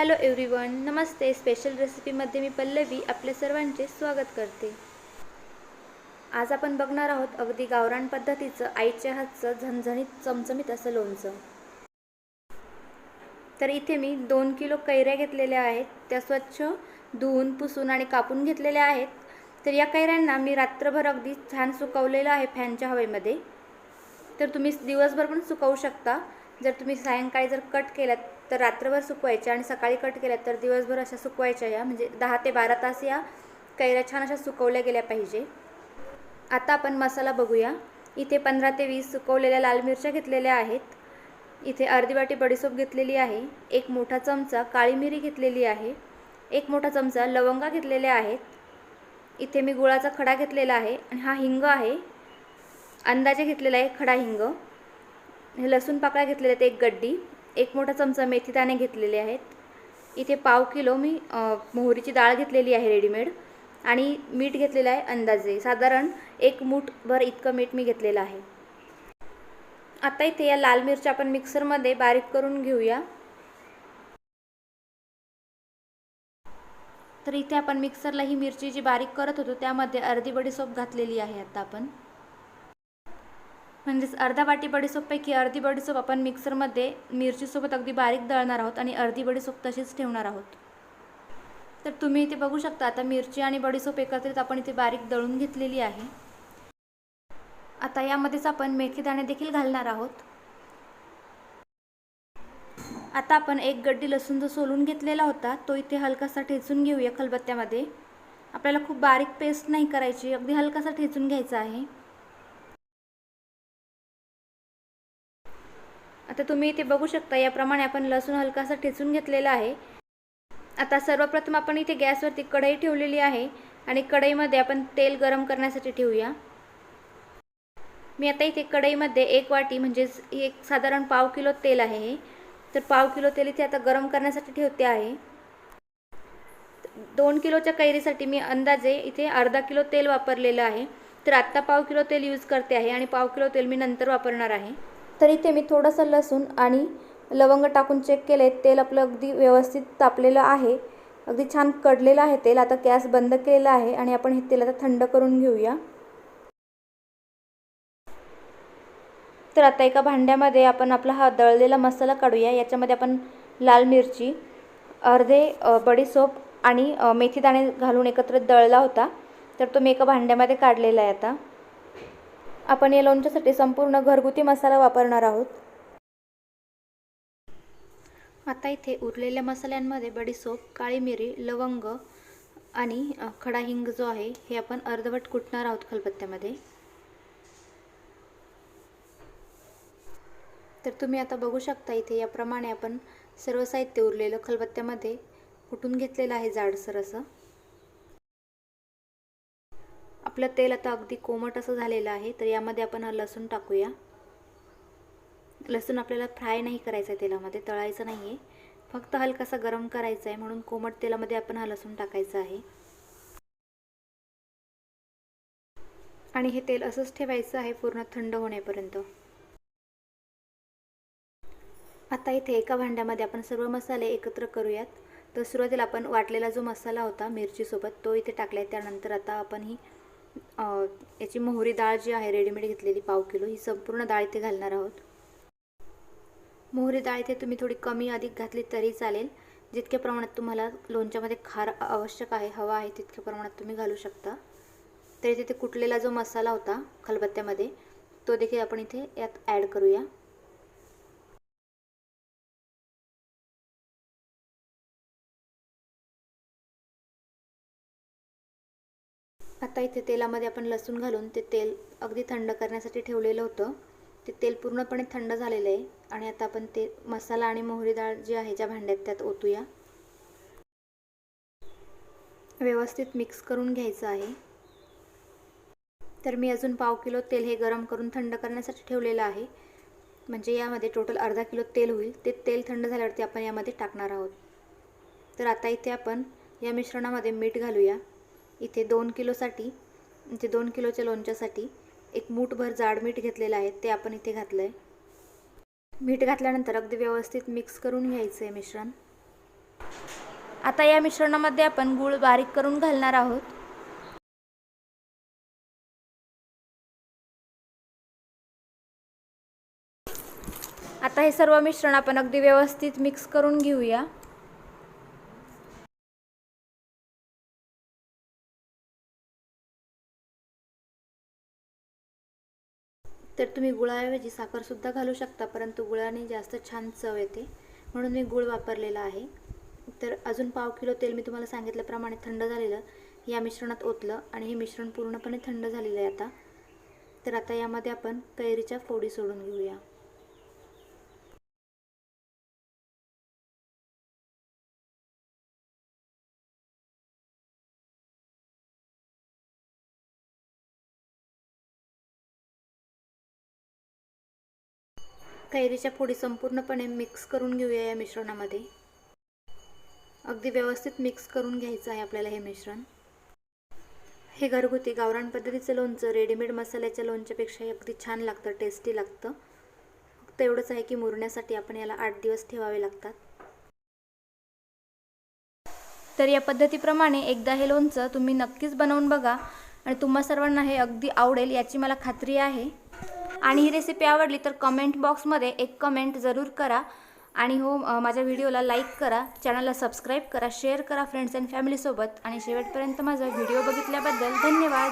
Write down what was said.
Hello everyone नमस्ते. Special रेसिपीमध्ये मी पल्लवी आपल्या सर्वांचे स्वागत करते. आज आपण बघणार आहोत अगदी गावरान पद्धतीचं आईच्या हातचं झणझणीत चमचमीत असं लोणचं. तर इथे मी दोन किलो कैऱ्या घेतलेल्या आहेत. त्या स्वच्छ धुवून पुसून आणि कापून घेतलेल्या आहेत. तर या कैऱ्यांना मी रात्रभर अगदी छान सुकवलेलं आहे फॅनच्या हवेमध्ये. तर तुम्ही दिवसभर पण सुकवू शकता. जर तुम्ही सायंकाळी जर कट केलात तर रात्रभर सुकवायच्या आणि सकाळी कट केल्यात तर दिवसभर अशा सुकवायच्या या. म्हणजे दहा ते बारा तास या कैऱ्या छान अशा सुकवल्या गेल्या पाहिजे. आता आपण मसाला बघूया. इथे पंधरा ते वीस सुकवलेल्या लाल मिरच्या घेतलेल्या आहेत. इथे अर्धी वाटी बडीसोप घेतलेली आहे. एक मोठा चमचा काळी मिरी घेतलेली आहे. एक मोठा चमचा लवंगा घेतलेल्या आहेत. इथे मी गुळाचा खडा घेतलेला आहे आणि हा हिंग आहे. अंदाजे घेतलेला आहे खडा हिंग. हे लसूण पाकळ्या घेतलेल्या आहेत एक गड्डी एक मोठा चमचा मेथी दाणे घेतलेले आहेत. इथे पाव किलो मी मोहरीची डाळ घेतलेली आहे रेडीमेड आणि मीठ घेतलेलं आहे अंदाजे. साधारण एक मूठभर इतकं मीठ मी घेतलेलं आहे. आता इथे या लाल मिरच्या आपण मिक्सरमध्ये बारीक करून घेऊया. तर इथे आपण मिक्सरला ही मिरची जी बारीक करत होतो त्यामध्ये अर्धी बडीसोप घातलेली आहे आता आपण. म्हणजेच अर्धा वाटी बडीसोपपैकी अर्धी बडीसोप आपण मिक्सरमध्ये मिरचीसोबत अगदी बारीक दळणार आहोत आणि अर्धी बडीसोप तशीच ठेवणार आहोत. तर तुम्ही इथे बघू शकता आता मिरची आणि बडीसोप एकत्रित आपण इथे बारीक दळून घेतलेली आहे. आता यामध्येच आपण मेथीदाणे देखील घालणार आहोत. आता आपण एक गड्डी लसूण जो सोलून घेतलेला होता तो इथे हलकासा ठेचून घेऊया खलबत्त्यामध्ये. आपल्याला खूप बारीक पेस्ट नाही करायची अगदी हलकासा ठेचून घ्यायचा आहे. आता तुम्ही इथे बघू शकता याप्रमाणे आपण लसूण हलकासा ठेचून घेतलेला आहे. आता सर्वप्रथम आपण इथे गॅसवरती कढई ठेवलेली आहे आणि कढईमध्ये आपण तेल गरम करण्यासाठी ठेवूया. मी आता इथे कढईमध्ये एक वाटी म्हणजेच एक साधारण पाव किलो तेल आहे हे. तर पाव किलो तेल इथे आता गरम करण्यासाठी ठेवते आहे. दोन किलोच्या कैरीसाठी मी अंदाजे इथे अर्धा किलो तेल वापरलेलं आहे. तर आत्ता पाव किलो तेल यूज करते आहे आणि पाव किलो तेल मी नंतर वापरणार आहे. तर इथे मी थोडंसं लसूण आणि लवंग टाकून चेक केले तेल आपलं अगदी व्यवस्थित तापलेलं आहे. अगदी छान कडलेलं आहे तेल. आता गॅस बंद केलेला आहे आणि आपण हे तेल आता थंड करून घेऊया. तर आता एका भांड्यामध्ये आपण आपला हा दळलेला मसाला काढूया. याच्यामध्ये आपण लाल मिरची अर्धे बडीसोप आणि मेथीदाणे घालून एकत्र दळला होता. तर तो मी एका भांड्यामध्ये काढलेला आहे आता. आपण या लोणच्यासाठी संपूर्ण घरगुती मसाला वापरणार आहोत. आता इथे उरलेल्या मसाल्यांमध्ये बडीसोप काळी मिरी लवंग आणि खडा हिंग जो आहे हे आपण अर्धवट कुटणार आहोत खलबत्त्यामध्ये. तर तुम्ही आता बघू शकता इथे याप्रमाणे आपण सर्व साहित्य उरलेलं खलबत्त्यामध्ये कुटून घेतलेलं आहे जाडसर असं. आपलं तेल आता अगदी कोमट असं झालेलं आहे तर यामध्ये आपण हा लसूण टाकूया. लसूण आपल्याला फ्राय नाही करायचं आहे तेलामध्ये तळायचं नाही आहे फक्त हलकासा गरम करायचा आहे म्हणून कोमट तेलामध्ये आपण हा लसूण टाकायचा आहे. आणि हे तेल असंच ठेवायचं आहे पूर्ण थंड होण्यापर्यंत. आता इथे एका भांड्यामध्ये आपण सर्व मसाले एकत्र करूयात. तर सुरुवातीला आपण वाटलेला जो मसाला होता मिरचीसोबत तो इथे टाकला आहे त्यानंतर आता आपण ही याची मोहरी डाळ जी आहे रेडीमेड घेतलेली पाव किलो ही संपूर्ण डाळ इथे घालणार आहोत. मोहरी डाळ इथे तुम्ही थोडी कमी अधिक घातली तरी चालेल. जितक्या प्रमाणात तुम्हाला लोणच्यामध्ये खार आवश्यक आहे हवा आहे तितक्या प्रमाणात तुम्ही घालू शकता. तर इथे कुटलेला जो मसाला होता खलबत्त्यामध्ये तो देखील आपण इथे यात ॲड करूया. आता इथे तेलामध्ये आपण लसूण घालून ते तेल अगदी थंड करण्यासाठी ठेवलेलं होतं. ते तेल पूर्णपणे थंड झालेलं आहे. आणि आता आपण ते मसाला आणि मोहरी डाळ जी आहे ज्या भांड्यात त्यात ओतूया. व्यवस्थित मिक्स करून घ्यायचं आहे. तर मी अजून पाव किलो तेल हे गरम करून थंड करण्यासाठी ठेवलेलं आहे. म्हणजे यामध्ये टोटल अर्धा किलो तेल होईल. ते तेल थंड झाल्यावरती आपण यामध्ये टाकणार आहोत. तर आता इथे आपण या मिश्रणामध्ये मीठ घालूया. इथे दोन किलोसाठी म्हणजे दोन किलोच्या लोणच्यासाठी एक मूठभर जाड मीठ घेतलेलं आहे ते आपण इथे घातलं आहे मीठ घातल्यानंतर अगदी व्यवस्थित मिक्स करून घ्यायचं आहे मिश्रण. आता या मिश्रणामध्ये आपण गूळ बारीक करून घालणार आहोत. आता हे सर्व मिश्रण आपण अगदी व्यवस्थित मिक्स करून घेऊया. तर तुम्ही गुळाऐवजी साखरसुद्धा घालू शकता परंतु गुळाने जास्त छान चव येते. म्हणून मी गुळ वापरलेला आहे. तर अजून पाव किलो तेल मी तुम्हाला सांगितल्याप्रमाणे थंड झालेलं या मिश्रणात ओतलं आणि हे मिश्रण पूर्णपणे थंड झालेलं आहे आता. तर आता यामध्ये आपण कैरीच्या फोडी सोडून घेऊया. कैरीच्या फोडी संपूर्णपणे मिक्स करून घेऊया या मिश्रणामध्ये. अगदी व्यवस्थित मिक्स करून घ्यायचं आहे आपल्याला हे मिश्रण. हे घरगुती गावरान पद्धतीचं लोणचं रेडीमेड मसाल्याच्या लोणच्यापेक्षाही अगदी छान लागतं टेस्टी लागतं. फक्त एवढंच आहे की मुरण्यासाठी आपण याला आठ दिवस ठेवावे लागतात. तर या पद्धतीप्रमाणे एकदा हे लोणचं तुम्ही नक्कीच बनवून बघा आणि तुम्हा सर्वांना हे अगदी आवडेल याची मला खात्री आहे. आणि ही रेसिपी आवडली तर कमेंट बॉक्समध्ये एक कमेंट जरूर करा. आणि हो माझ्या व्हिडिओला लाईक करा चॅनलला सबस्क्राईब करा शेअर करा फ्रेंड्स अँड फॅमिलीसोबत आणि शेवटपर्यंत माझा व्हिडिओ बघितल्याबद्दल धन्यवाद.